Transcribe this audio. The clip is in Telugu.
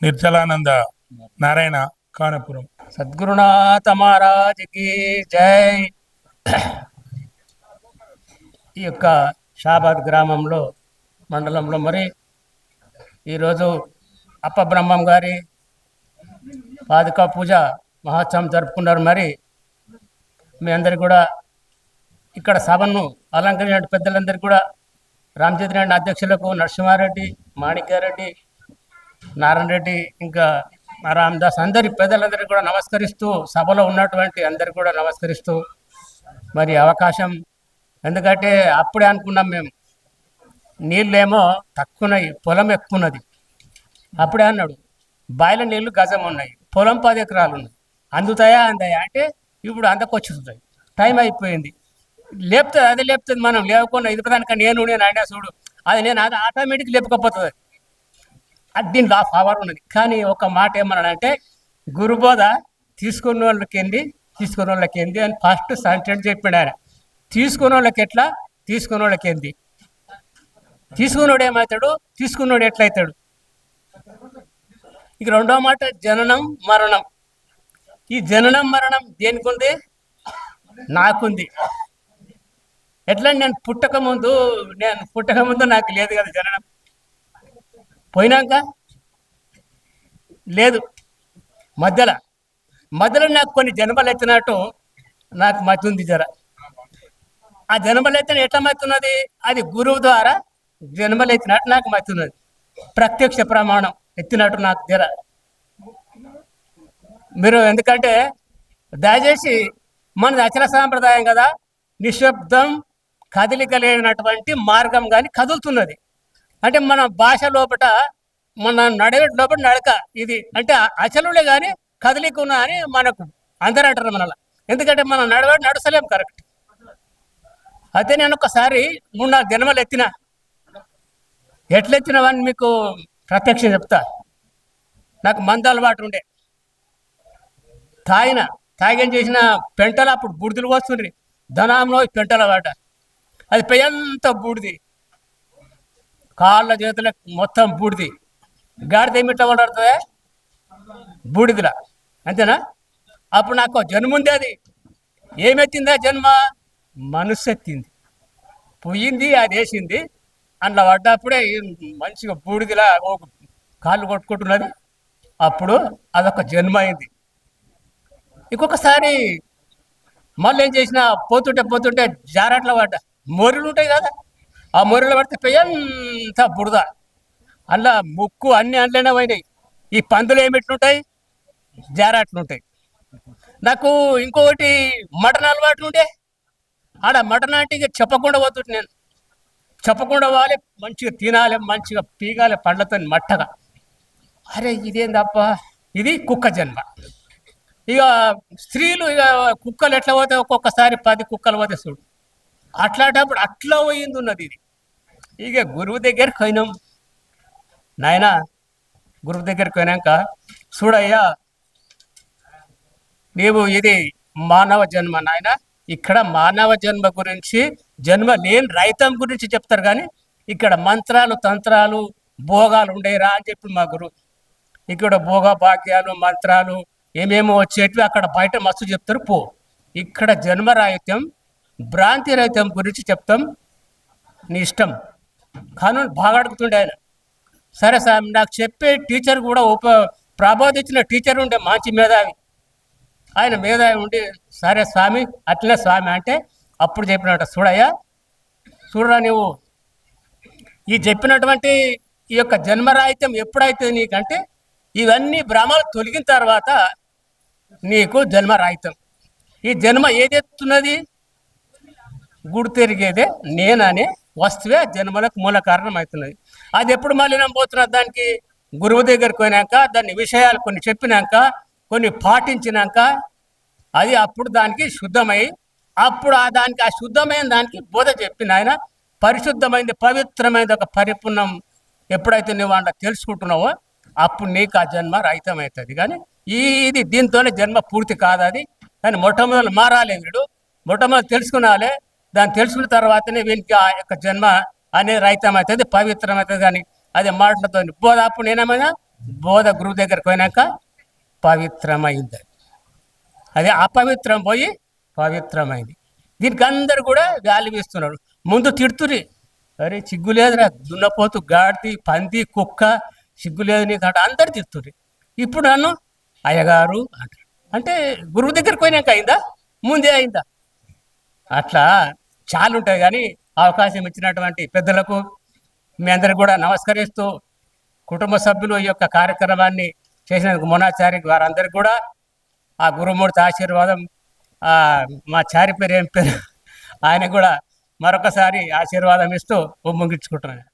నిర్జలానంద నారాయణ కానపురం సద్గురునాథ మహారాజ్కి జై. ఈ యొక్క షాబాద్ గ్రామంలో మండలంలో మరి ఈరోజు అప్ప బ్రహ్మం గారి పాదుక పూజ మహోత్సవం జరుపుకున్నారు మరి. మీ అందరికి కూడా ఇక్కడ సభను అలంకరించిన పెద్దలందరికీ కూడా రామచంద్ర రెడ్డి అధ్యక్షులకు నరసింహారెడ్డి మాణిక్యారెడ్డి నారాయణ రెడ్డి ఇంకా రామదాస్ అందరి పెద్దలందరికీ కూడా నమస్కరిస్తూ సభలో ఉన్నటువంటి అందరికీ కూడా నమస్కరిస్తూ మరి అవకాశం. ఎందుకంటే అప్పుడే అనుకున్నాం మేము నీళ్ళేమో తక్కువన్నాయి పొలం ఎక్కువన్నది. అప్పుడే అన్నాడు బాయిల నీళ్ళు గజం ఉన్నాయి పొలం పది ఎకరాలు ఉన్నాయి అందుతాయా అందాయా? అంటే ఇప్పుడు అందకొచ్చుతాయి. టైం అయిపోయింది. లేపుతుంది అది లేపుతుంది మనం లేవకుండా ఇది దానిక నేను నేను అయినా చూడు అది నేను అది ఆటోమేటిక్ లేపకపోతుంది. అది దీనిలో ఆ పవర్ ఉన్నది. కానీ ఒక మాట ఏమన్నాడంటే గురుబోధ తీసుకున్న వాళ్ళకి ఏంది తీసుకున్న వాళ్ళకి ఏంది అని ఫస్ట్ సెంటెన్స్ చెప్పాడు ఆయన తీసుకున్న వాళ్ళకి ఎట్లా తీసుకున్న వాళ్ళకి ఏంది తీసుకున్నోడు ఏమవుతాడు తీసుకున్నోడు ఎట్లయితాడు ఇక రెండో మాట జననం మరణం. ఈ జననం మరణం దేనికి ఉంది నాకుంది. ఎట్లా నేను పుట్టక ముందు నేను పుట్టక ముందు నాకు లేదు కదా జననం. పోయినాక? లేదు. మధ్యలో. మధ్యలో నాకు కొన్ని జన్మలు ఎత్తినట్టు నాకు మతి ఉంది జర. ఆ జన్మలు ఎత్తిన ఎట్లా మత్తున్నది? అది గురువు ద్వారా జన్మలు ఎత్తినట్టు నాకు మత్తున్నది. ఉన్నది ప్రత్యక్ష ప్రమాణం ఎత్తినట్టు నాకు జర. మీరు ఎందుకంటే దయచేసి మనది అచల సాంప్రదాయం కదా. నిశ్శబ్దం కదలిక లేనటువంటి మార్గం కానీ కదులుతున్నది. అంటే మన భాష లోపట మన నడవ లోపల నడక ఇది. అంటే అచలులే కానీ కదలికున్నా అని మనకు అందరూ అంటారు మనలా ఎందుకంటే మనం నడవ నడసలేం కరెక్ట్ అయితే నేను ఒకసారి మూడు నాలుగు జన్మలు ఎత్తిన ఎట్లెత్తినవని మీకు ప్రత్యక్ష చెప్తా. నాకు మంద అలవాటు ఉండే. తాగిన తాగేం చేసిన పెంటలు అప్పుడు బుడిదలు వస్తుండ్రి ధనాంలో పెంటల వాట అది పెయంత బూడిది. కాళ్ళ చేతుల మొత్తం బూడిది. గాడిద ఏమిట్లా పడుతుంది? బూడిదిలా. అంతేనా? అప్పుడు నాకు జన్ముంది జన్మ ఉంది అది. ఏమెత్తిందా జన్మ? మనసు ఎత్తింది పోయింది అది వేసింది. అందులో పడ్డప్పుడే మంచిగా బూడిదిలా ఒక కాళ్ళు కొట్టుకుంటున్నది. అప్పుడు అదొక జన్మ అయింది. ఇంకొకసారి మళ్ళీ ఏం చేసిన పోతుంటే పోతుంటే జారట్ల పడ్డ. మొర్రెలు ఉంటాయి కదా. ఆ మొర్రెలు పడితే పెయంత బురద. అలా ముక్కు అన్ని అందులోనే పోయినాయి. ఈ పందులు ఏమిట్లుంటాయి జారాట్లుంటాయి. నాకు ఇంకొకటి మటన్ అలవాటు ఉండే. ఆడ మటన్ అంటే ఇక చెప్పకుండా పోతుంటే నేను. చెప్పకుండా వాలి మంచిగా తినాలి మంచిగా పీగాలి పండ్లతో మట్టగా. అరే ఇదేందప్ప ఇది కుక్క జన్మ. ఇక స్త్రీలు ఇక కుక్కలు ఎట్లా పోతే ఒక్కొక్కసారి పది కుక్కలు పోతే చూడు. అట్లాంటప్పుడు అట్లా పోయింది ఉన్నది ఇది. ఇక గురువు దగ్గరికి పోయినాం. నాయన గురువు దగ్గరికి పోయినాక చూడయ్యా నీవు ఇది మానవ జన్మ నాయన. ఇక్కడ మానవ జన్మ గురించి జన్మ లేని రైతం గురించి చెప్తారు కానీ ఇక్కడ మంత్రాలు తంత్రాలు భోగాలు ఉండేరా అని చెప్పి మా గురువు. ఇక్కడ భోగ భాగ్యాలు మంత్రాలు ఏమేమో వచ్చేటివి అక్కడ బయట మస్తు చెప్తారు. పో. ఇక్కడ జన్మరాహిత్యం భ్రాంతి రహితం గురించి చెప్తాం. నీ ఇష్టం. కానీ బాగా అడుగుతుండే ఆయన. సరే సార్ నాకు చెప్పే టీచర్ కూడా ఉప ప్రబోధించిన టీచర్ ఉండే మంచి మేధావి. ఆయన మేధావి ఉండి సరే స్వామి అట్లే స్వామి అంటే అప్పుడు చెప్పినట్ట చూడయ్యా. చూడరా నువ్వు ఈ చెప్పినటువంటి ఈ యొక్క జన్మరాహిత్యం ఎప్పుడైతే నీకంటే ఇవన్నీ భ్రమలు తొలగిన తర్వాత నీకు జన్మరాహిత్యం. ఈ జన్మ ఏదెత్తున్నది? గుడి తిరిగేదే నేననే వస్తువే జన్మలకు మూల కారణమవుతున్నది. అది ఎప్పుడు మళ్ళీనం పోతున్నది దానికి గురువు దగ్గరికి పోయినాక దాని విషయాలు కొన్ని చెప్పినాక కొన్ని పాటించినాక అది అప్పుడు దానికి శుద్ధమై అప్పుడు ఆ దానికి ఆ శుద్ధమైన దానికి బోధ చెప్పిన ఆయన పరిశుద్ధమైంది పవిత్రమైనది ఒక పరిపూర్ణం ఎప్పుడైతే నువ్వు అంట తెలుసుకుంటున్నావో అప్పుడు నీకు ఆ జన్మ రహితమవుతుంది. కానీ ఈ ఇది దీంతోనే జన్మ పూర్తి కాదు అది. కానీ మొట్టమొదలు మారాలి వీడు మొట్టమొదలు తెలుసుకున్నాలే దాన్ని తెలుసుకున్న తర్వాతనే వీనికి ఆ యొక్క జన్మ అనేది రహితం పవిత్రమవుతుంది పవిత్రం అవుతుంది కానీ అది మాటలతో బోధ. అప్పుడు నేనేమైనా? బోధ గురువు దగ్గరికి పోయినాక పవిత్రమైంది. అదే అపవిత్రం పోయి పవిత్రమైంది. దీనికి అందరు కూడా గాలి వీస్తున్నారు ముందు తిడుతురి అరే సిగ్గు లేదురా దున్నపోతు గాడిది పంది కుక్క సిగ్గు లేదు నీకు అంటే. అందరు తిడుతురి ఇప్పుడు నన్ను అయ్యగారు అంటారు. అంటే గురువు దగ్గరికి పోయినాక అయిందా? ముందే అయిందా? అట్లా చాలా ఉంటాయి కానీ అవకాశం ఇచ్చినటువంటి పెద్దలకు మీ అందరికి కూడా నమస్కరిస్తూ కుటుంబ సభ్యులు ఈ యొక్క కార్యక్రమాన్ని చేసినందుకు మొనాచారి వారందరికీ కూడా ఆ గురుమూర్తి ఆశీర్వాదం మా చారి పేరు ఏం పేరు ఆయన కూడా మరొకసారి ఆశీర్వాదం ఇస్తూ ముగించుకుంటున్నాను